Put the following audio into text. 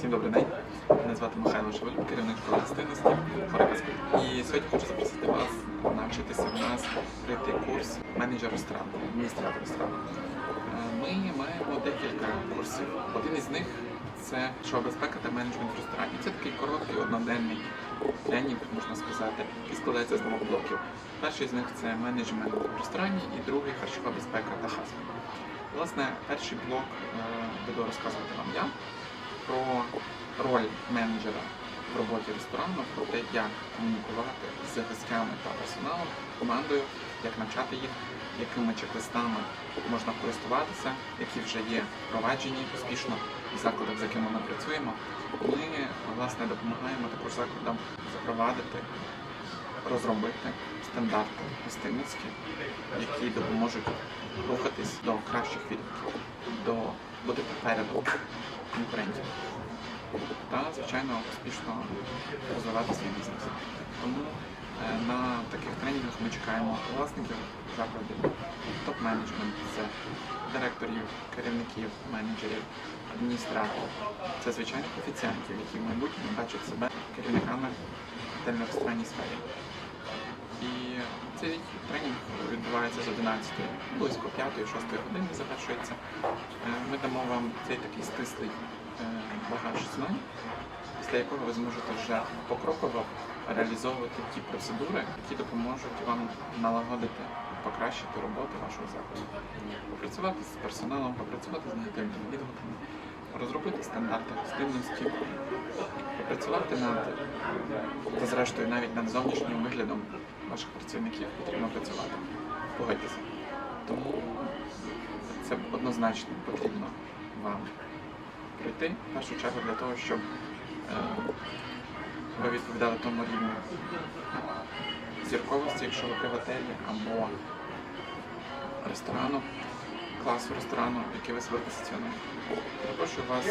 Всім добрий день. Мене звати Михайло Шевелюк, керівник школи гостинності. І сьогодні хочу запросити вас навчитися в нас пройти курс менеджер ресторану, адміністратор ресторану. Е, Ми маємо декілька курсів. Один із них це безпека та менеджмент в. Це такий короткий одноденний тренінг, можна сказати, який складається з двох блоків. Перший з них це менеджмент в ресторані, і другий харчова безпека та хазм. Власне, перший блок е, буду розказувати вам я про роль менеджера в роботі ресторану, про те, як комунікувати з гостями та персоналом, командою, як навчати їх, якими чек-листами можна користуватися, які вже є впроваджені успішно в закладах, з якими ми працюємо. Ми власне допомагаємо також закладам запровадити, розробити стандарти гостинницькі, які допоможуть рухатись до кращих відгуків, до бути попереду конкурентів та, звичайно, успішно розвивати свій бізнес. Тому е, на таких тренінгах ми чекаємо власників закладів, топ-менеджмент, це директорів, керівників, менеджерів, адміністраторів. Це звичайних офіціантів, які в майбутньому бачать себе керівниками готельно-ресторанній сфері. І тренінг відбувається з 11 близько 5-6 години завершується. Е, Ми дамо вам цей такий стислий е, багаж знань, після якого ви зможете вже покроково реалізовувати ті процедури, які допоможуть вам налагодити, покращити роботу вашого закладу, попрацювати з персоналом, попрацювати з негативними відгуками, розробити стандарти гостинності, попрацювати над та зрештою навіть над зовнішнім виглядом ваших працівників потрібно працювати. Погодьтеся. Тому це однозначно потрібно вам пройти в першу чергу для того, щоб е, ви відповідали тому рівню зірковості, якщо ви при готелі або ресторану, класу ресторану, який ви себе позиціонуєте. Запрошую вас